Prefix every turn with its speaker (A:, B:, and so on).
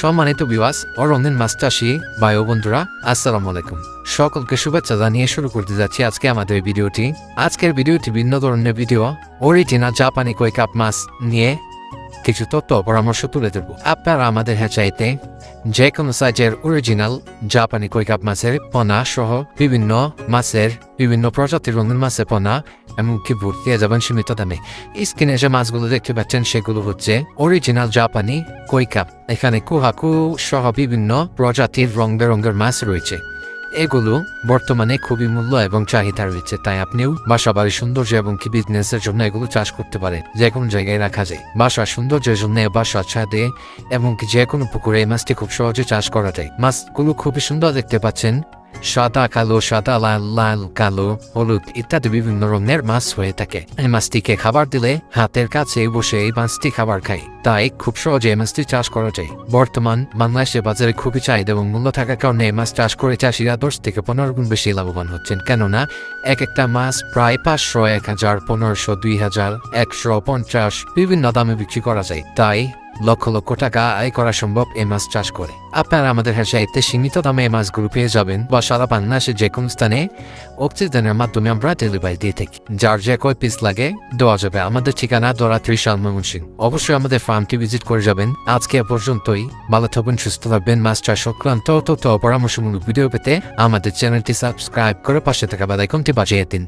A: সম্মানিত বিওয়াস ও রঙিন চাষি বায়ু বন্ধুরা, আসসালামু আলাইকুম। সকলকে শুভেচ্ছা জানিয়ে শুরু করতে যাচ্ছি আজকে আমাদের ভিডিওটি। আজকের ভিডিওটি ভিন্ন ধরনের ভিডিও অরিজিনাল জাপানি কয়েক কাপ মাছ নিয়ে কিছু তথ্য পরামর্শ তুলে ধরবো। আপনারা আমাদের হ্যাচাইতে যে কোনো সাইজের অরিজিনাল জাপানি কৈকাপ মাছের পনা সহ বিভিন্ন মাছের বিভিন্ন প্রজাতির রঙিন মাছের পোনা এমনকি ভর্তি যাবেন সীমিত দামে। স্ক্রিনে যে মাছগুলো দেখতে পাচ্ছেন, সেগুলো হচ্ছে অরিজিনাল জাপানি কৈকাপ এখানে কুহাকু সহ বিভিন্ন প্রজাতির রং বেরঙের মাছ রয়েছে। এগুলো বর্তমানে খুবই মূল্য এবং চাহিদা রয়েছে, তাই আপনিও বাসা বাড়ির সৌন্দর্য এবং কি বিজনেসের জন্য এগুলো চাষ করতে পারেন, যে কোনো জায়গায় রাখা যায়। বাসা সৌন্দর্যের জন্য বাসা ছাদে এবং যে কোনো পুকুরে এই মাছটি খুব সহজে চাষ করা যায়। মাছগুলো খুবই সুন্দর দেখতে পাচ্ছেন সাদা কালো সাদা লাল লাল কালো হলুদ ইত্যাদি বিভিন্ন রঙের মাছ হয়ে থাকে এই মাছটিকে খাবার দিলে হাতের কাছে বসে এই মাছটি খাবার খায় তাই খুব সহজে মাছটি চাষ করা যায় বর্তমান বাংলাদেশের বাজারে খুবই চাহিদা এবং মূল্য থাকার কারণে মাছ চাষ করে চাষিরা দশ থেকে পনেরো গুণ বেশি লাভবান হচ্ছেন কেননা এক একটা মাছ প্রায় পাঁচশো এক হাজার পনেরোশো দুই হাজার একশো পঞ্চাশ বিভিন্ন দামে বিক্রি করা যায় তাই লক্ষ লক্ষ টাকা আয় করা সম্ভব এই মাছ চাষ করে। আপনারা আমাদের হ্যাচাইতে সীমিত দামে এই মাছগুলো পেয়ে যাবেন বা সারা বাংলাদেশের যে কোনো স্থানে অক্সিজেনের মাধ্যমে আমরা ডেলিভারি দিয়ে থাকি। যার যে কয় পিস লাগে, দেওয়া যাবে। আমাদের ঠিকানা দরা ত্রিশাল ময়মনসিং অবশ্যই আমাদের ফার্মটি ভিজিট করে যাবেন। আজকে এ পর্যন্তই। ভালো থাকবেন, সুস্থ থাকবেন। মাছ চাষ সংক্রান্ত তথ্য পরামর্শমূলক ভিডিও পেতে আমাদের চ্যানেলটি সাবস্ক্রাইব করে পাশে থাকা বেলাইকনটি বাজিয়ে দিন।